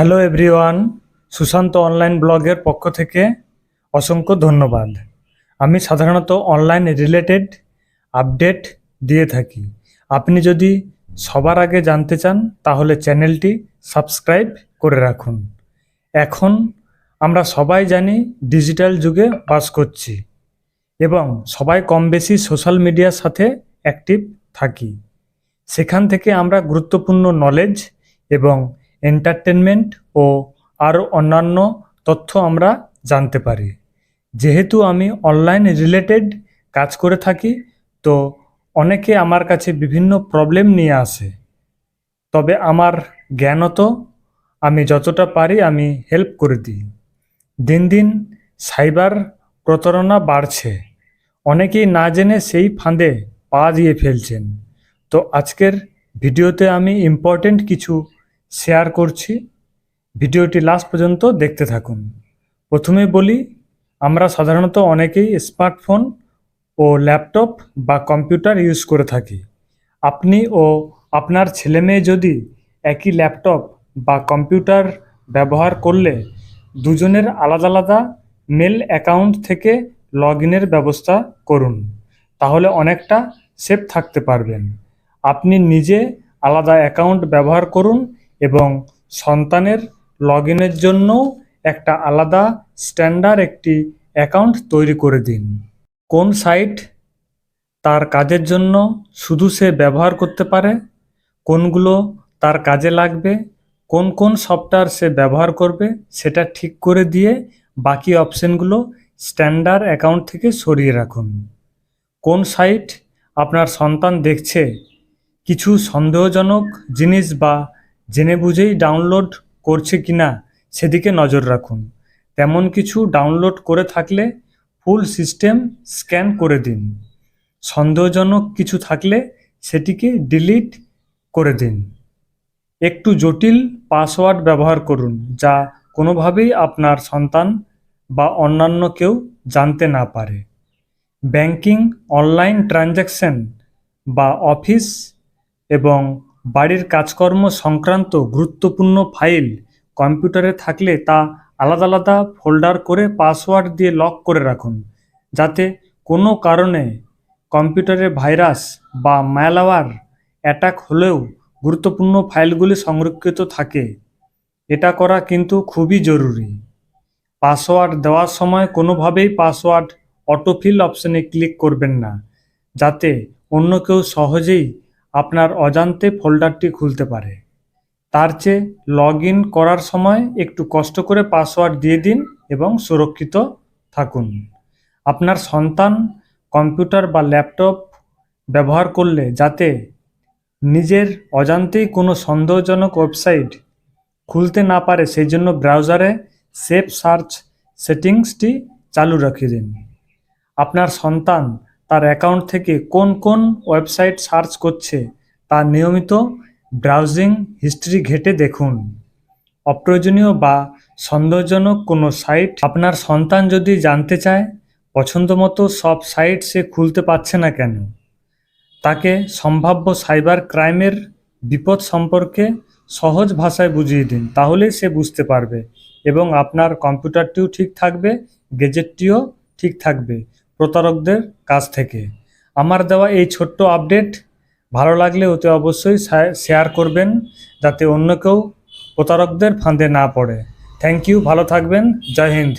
Hello everyone, Sushant online ব্লগের পক্ষ থেকে অসংখ্য ধন্যবাদ। আমি সাধারণত অনলাইন রিলেটেড আপডেট দিয়ে থাকি। আপনি যদি সবার আগে জানতে চান, তাহলে চ্যানেলটি সাবস্ক্রাইব করে রাখুন। এখন আমরা সবাই জানি ডিজিটাল যুগে বাস করছি এবং সবাই কম বেশি সোশ্যাল মিডিয়ার সাথে অ্যাক্টিভ থাকি। সেখান থেকে আমরা গুরুত্বপূর্ণ নলেজ এবং এন্টারটেনমেন্ট ও আরও অন্যান্য তথ্য আমরা জানতে পারি। যেহেতু আমি অনলাইন রিলেটেড কাজ করে থাকি, তো অনেকে আমার কাছে বিভিন্ন প্রবলেম নিয়ে আসে। তবে আমার জ্ঞানত আমি যতটা পারি আমি হেল্প করে দিই। দিন দিন সাইবার প্রতারণা বাড়ছে। অনেকেই না জেনে সেই ফাঁদে পা দিয়ে ফেলছেন। তো আজকের ভিডিওতে আমি ইম্পর্টেন্ট কিছু শেয়ার করছি। ভিডিওটি লাস্ট পর্যন্ত দেখতে থাকুন। প্রথমে বলি, আমরা সাধারণত অনেকেই স্মার্টফোন ও ল্যাপটপ বা কম্পিউটার ইউজ করে থাকি। আপনি ও আপনার ছেলেমেয়ে যদি একই ল্যাপটপ বা কম্পিউটার ব্যবহার করলে, দুজনের আলাদা আলাদা মেল অ্যাকাউন্ট থেকে লগ ইনের ব্যবস্থা করুন। তাহলে অনেকটা সেফ থাকতে পারবেন। আপনি নিজে আলাদা অ্যাকাউন্ট ব্যবহার করুন এবং সন্তানের লগ ইনের জন্য একটা আলাদা স্ট্যান্ডার্ড একটি অ্যাকাউন্ট তৈরি করে দিন। কোন সাইট তার কাজের জন্য শুধু সে ব্যবহার করতে পারে, কোনগুলো তার কাজে লাগবে, কোন কোন সফটওয়্যার সে ব্যবহার করবে সেটা ঠিক করে দিয়ে বাকি অপশনগুলো স্ট্যান্ডার্ড অ্যাকাউন্ট থেকে সরিয়ে রাখুন। কোন সাইট আপনার সন্তান দেখছে, কিছু সন্দেহজনক জিনিস বা জেনে বুঝেই ডাউনলোড করছে কিনা সেদিকে নজর রাখুন। তেমন কিছু ডাউনলোড করে থাকলে ফুল সিস্টেম স্ক্যান করে দিন। সন্দেহজনক কিছু থাকলে সেটিকে ডিলিট করে দিন। একটু জটিল পাসওয়ার্ড ব্যবহার করুন, যা কোনোভাবেই আপনার সন্তান বা অন্যান্য কেউ জানতে না পারে। ব্যাংকিং অনলাইন ট্রানজ্যাকশন বা অফিস এবং বাড়ির কাজকর্ম সংক্রান্ত গুরুত্বপূর্ণ ফাইল কম্পিউটারে থাকলে তা আলাদা আলাদা ফোল্ডার করে পাসওয়ার্ড দিয়ে লক করে রাখুন, যাতে কোনো কারণে কম্পিউটারে ভাইরাস বা ম্যালওয়্যার অ্যাটাক হলেও গুরুত্বপূর্ণ ফাইলগুলি সংরক্ষিত থাকে। এটা করা কিন্তু খুবই জরুরি। পাসওয়ার্ড দেওয়ার সময় কোনোভাবেই পাসওয়ার্ড অটোফিল অপশনে ক্লিক করবেন না, যাতে অন্য কেউ সহজেই আপনার অজান্তে ফোল্ডারটি খুলতে পারে। তার চেয়ে লগ করার সময় একটু কষ্ট করে পাসওয়ার্ড দিয়ে দিন এবং সুরক্ষিত থাকুন। আপনার সন্তান কম্পিউটার বা ল্যাপটপ ব্যবহার করলে যাতে নিজের অজান্তেই কোনো সন্দেহজনক ওয়েবসাইট খুলতে না পারে সেই জন্য ব্রাউজারে সেফ সার্চ সেটিংসটি চালু রেখে দিন। আপনার সন্তান তার অ্যাকাউন্ট থেকে কোন কোন ওয়েবসাইট সার্চ করছে তা নিয়মিত ব্রাউজিং হিস্ট্রি ঘেটে দেখুন। অপ্রয়োজনীয় বা সন্দেহজনক কোনো সাইট আপনার সন্তান যদি জানতে চায়, পছন্দমতো সব সাইট সে খুলতে পারছে না কেন? তাকে সম্ভাব্য সাইবার ক্রাইমের বিপদ সম্পর্কে সহজ ভাষায় বুঝিয়ে দিন তাহলেই সে বুঝতে পারবে এবং আপনার কম্পিউটারটিও ঠিক থাকবে গেজেটটিও ঠিক থাকবে। প্রতারকদের কাছ থেকে। আমার দেওয়া এই ছোট্ট আপডেট ভালো লাগলে অতি অবশ্যই শেয়ার করবেন, যাতে অন্য কেউ প্রতারকদের ফাঁদে না পড়ে। থ্যাংক ইউ ভালো থাকবেন, জয় হিন্দ।